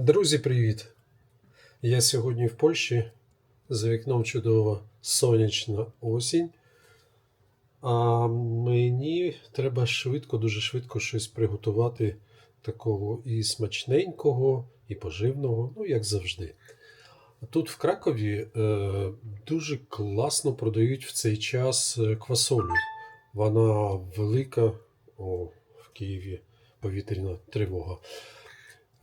Друзі, привіт! Я сьогодні в Польщі. За вікном чудова сонячна осінь. А мені треба швидко, дуже швидко щось приготувати такого і смачненького, і поживного, ну як завжди. Тут в Кракові е, дуже класно продають в цей час е, квасолю. Вона велика, о, в Києві повітряна тривога.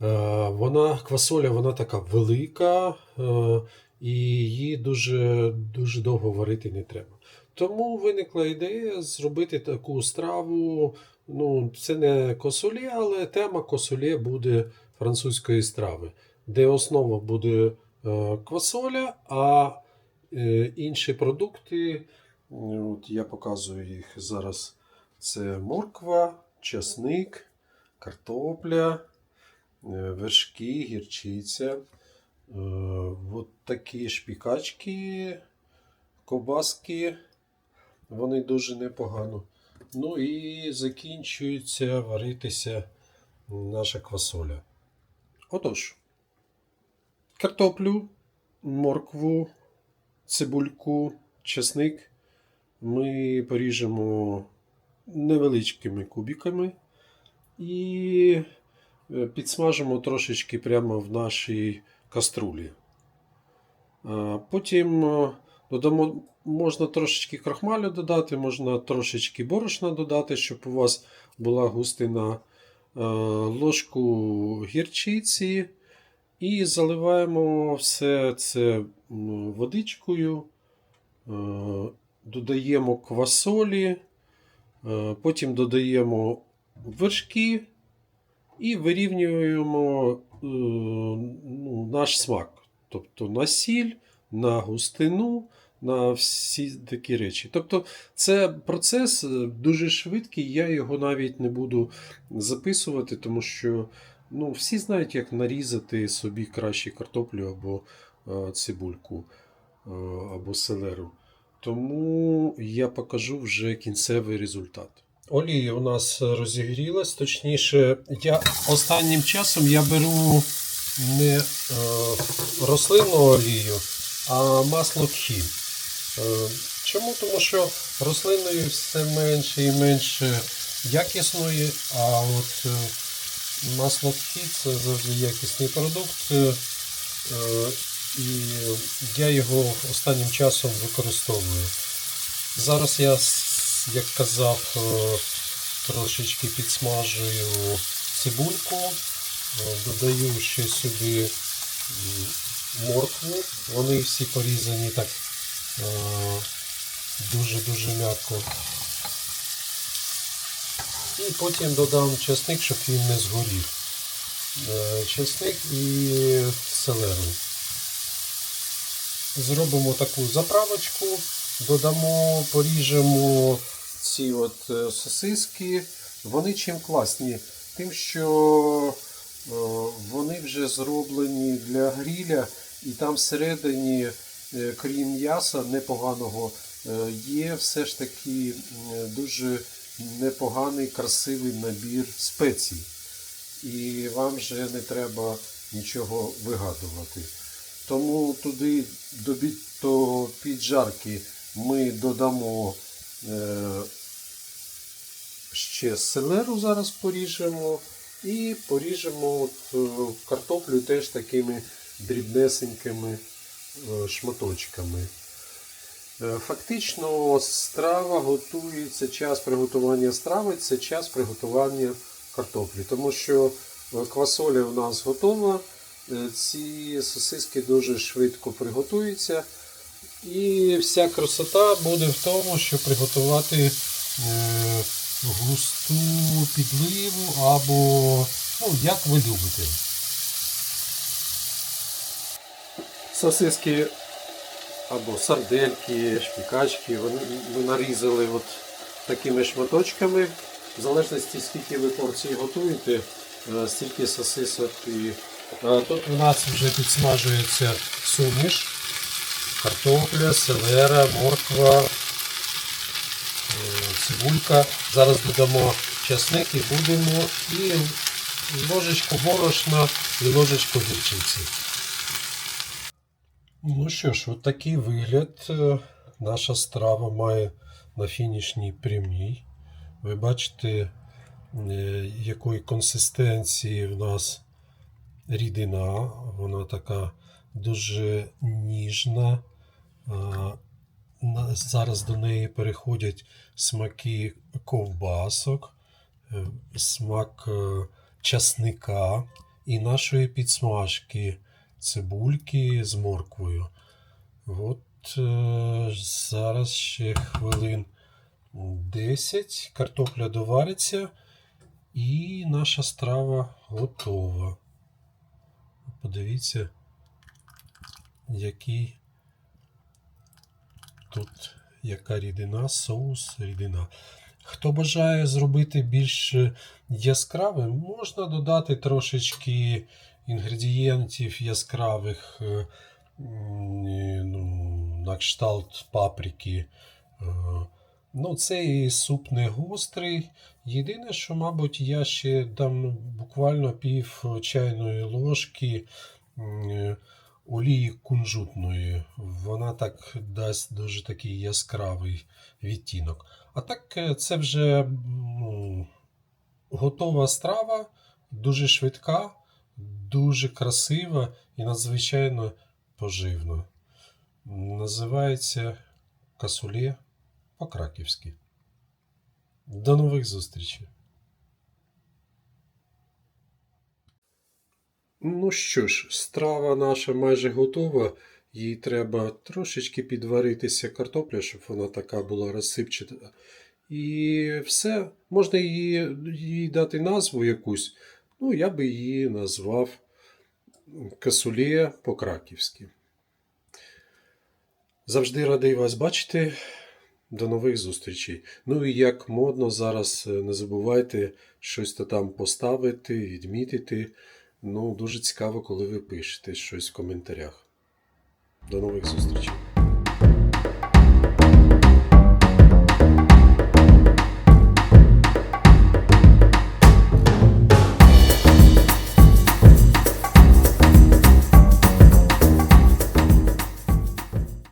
Е, Вона квасоля, вона така велика, е, і її дуже, дуже довго варити не треба. Тому виникла ідея зробити таку страву. Ну, це не косолі, але тема косолі буде французької страви, де основа буде е, квасоля, а інші продукти, е, от я показую їх зараз. Це морква, часник, картопля, вершки, гірчиця. Е, От такі шпікачки, кобаски, вони дуже непогано. Ну і закінчується варитися наша квасоля. Отож, картоплю, моркву, цибульку, чесник ми поріжемо невеличкими кубиками і е, підсмажимо трошечки прямо в нашій каструлі. Потім е, додамо, можна трошечки крахмалю додати, можна трошечки борошна додати, щоб у вас була густина. Е, Ложку гірчиці і заливаємо все це водичкою, е, додаємо квасолі, е, потім додаємо вершки і вирівнюємо е, ну, наш смак. Тобто на сіль, на густину, на всі такі речі. Тобто, це процес е, дуже швидкий, я його навіть не буду записувати, тому що ну, всі знають, як нарізати собі краще картоплю або е, цибульку, або селеру. Тому я покажу вже кінцевий результат. Олія у нас розігрілась, точніше, я останнім часом я беру не е, рослинну олію, а масло кхі. Е, Чому? Тому що рослинної все менше і менше якісної, а от е, масло кхі це завжди якісний продукт. І я його останнім часом використовую. Зараз я, як казав, е, трошечки підсмажую цибульку, е, додаю ще сюди моркву. Вони всі порізані так е, дуже-дуже м'яко. І потім додам чесник, щоб він не згорів. Чесник і селеру. Зробимо таку заправочку, додамо, поріжемо ці от е, сосиски. Вони чим класні? Тим, що е, вони вже зроблені для гріля, і там всередині, е, крім м'яса непоганого, є все ж таки дуже непоганий, красивий набір спецій. І вам вже не треба нічого вигадувати. Тому туди до піджарки ми додамо е, ще селеру зараз поріжемо і поріжемо е, картоплю теж такими дрібнесенькими е, шматочками. Фактично страва готується, час приготування страви це час приготування картоплі, тому що квасоля у нас готова. Ці сосиски дуже швидко приготуються. І вся красота буде в тому, щоб приготувати е, густу підливу або, ну, як ви любите. Сосиски або сардельки, шпікачки, вони ми нарізали от такими шматочками. В залежності, скільки ви порцій готуєте, е, стільки сосисок. І, е, тут у нас вже підсмажується суміш, картопля, селера, морква, е, цибулька. Зараз додамо часник і будемо і ложечку борошна і ложечку гірчиці. Ну що ж, от такий вигляд е, наша страва має на фінішній прямій. Ви бачите, е, якої консистенції в нас рідина. Вона така дуже ніжна. Зараз до неї переходять смаки ковбасок, е, смак е, часника і нашої підсмажки цибульки з морквою. От е, зараз ще хвилин 10. Картопля довариться, і наша страва готова. Подивіться, який тут яка рідина, соус, рідина. Хто бажає зробити більш яскравим, можна додати трошечки інгредієнтів яскравих, е, ну, на кшталт паприки. Е, Ну, цей суп не гострий. Єдине, що, мабуть, я ще дам буквально пів чайної ложки е, олії кунжутної. Вона так дасть дуже такий яскравий відтінок. А так, е, це вже ну, готова страва, дуже швидка, дуже красива і надзвичайно поживна. Називається касулє по-краківськи. До нових зустрічей. Ну що ж, страва наша майже готова. Їй треба трошечки підваритися картопля, щоб вона така була розсипчата. І все, можна їй, їй дати назву якусь. Ну, я би її назвав касулє по-краківськи. Завжди радий вас бачити. До нових зустрічей. Ну і як модно зараз, е, не забувайте щось там поставити, відмітити. Ну, дуже цікаво, коли ви пишете щось в коментарях. До нових зустрічей.